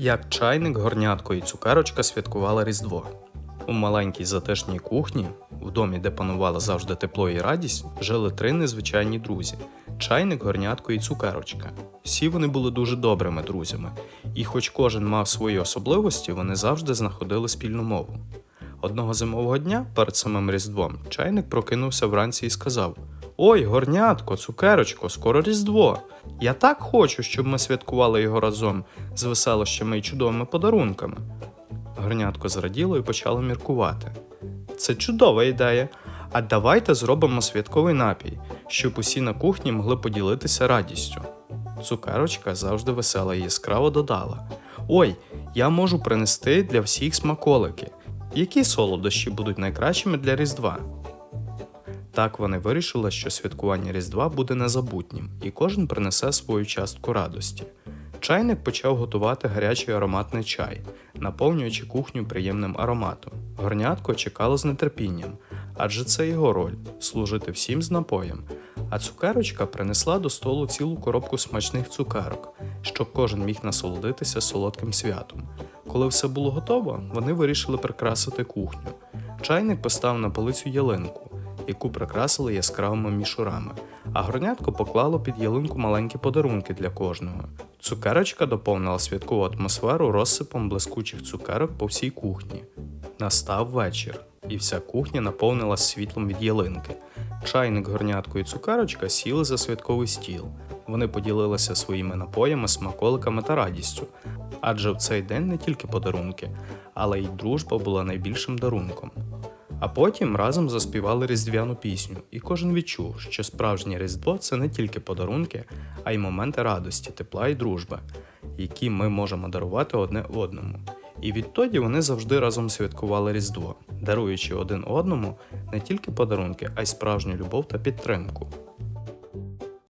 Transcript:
Як чайник, горнятко і цукерочка святкували Різдво. У маленькій затишній кухні, в домі, де панувало завжди тепло і радість, жили три незвичайні друзі: чайник, горнятко і цукерочка. Всі вони були дуже добрими друзями, і хоч кожен мав свої особливості, вони завжди знаходили спільну мову. Одного зимового дня перед самим Різдвом чайник прокинувся вранці і сказав: Ой, горнятко, цукерочко, скоро Різдво. Я так хочу, щоб ми святкували його разом з веселощами і чудовими подарунками. Горнятко зраділо і почало міркувати. Це чудова ідея. А давайте зробимо святковий напій, щоб усі на кухні могли поділитися радістю. Цукерочка завжди весела і яскраво додала: Ой, я можу принести для всіх смаколики. Які солодощі будуть найкращими для Різдва? Так вони вирішили, що святкування Різдва буде незабутнім, і кожен принесе свою частку радості. Чайник почав готувати гарячий ароматний чай, наповнюючи кухню приємним ароматом. Горнятко чекало з нетерпінням, адже це його роль служити всім з напоєм. А цукерочка принесла до столу цілу коробку смачних цукерок, щоб кожен міг насолодитися солодким святом. Коли все було готово, вони вирішили прикрасити кухню. Чайник поставив на полицю ялинку, яку прикрасили яскравими мішурами, а горнятко поклало під ялинку маленькі подарунки для кожного. Цукерочка доповнила святкову атмосферу розсипом блискучих цукерок по всій кухні. Настав вечір, і вся кухня наповнилась світлом від ялинки. Чайник, горнятко і цукерочка сіли за святковий стіл. Вони поділилися своїми напоями, смаколиками та радістю. Адже в цей день не тільки подарунки, але й дружба була найбільшим дарунком. А потім разом заспівали різдвяну пісню, і кожен відчув, що справжнє Різдво це не тільки подарунки, а й моменти радості, тепла і дружби, які ми можемо дарувати одне одному. І відтоді вони завжди разом святкували Різдво, даруючи один одному не тільки подарунки, а й справжню любов та підтримку.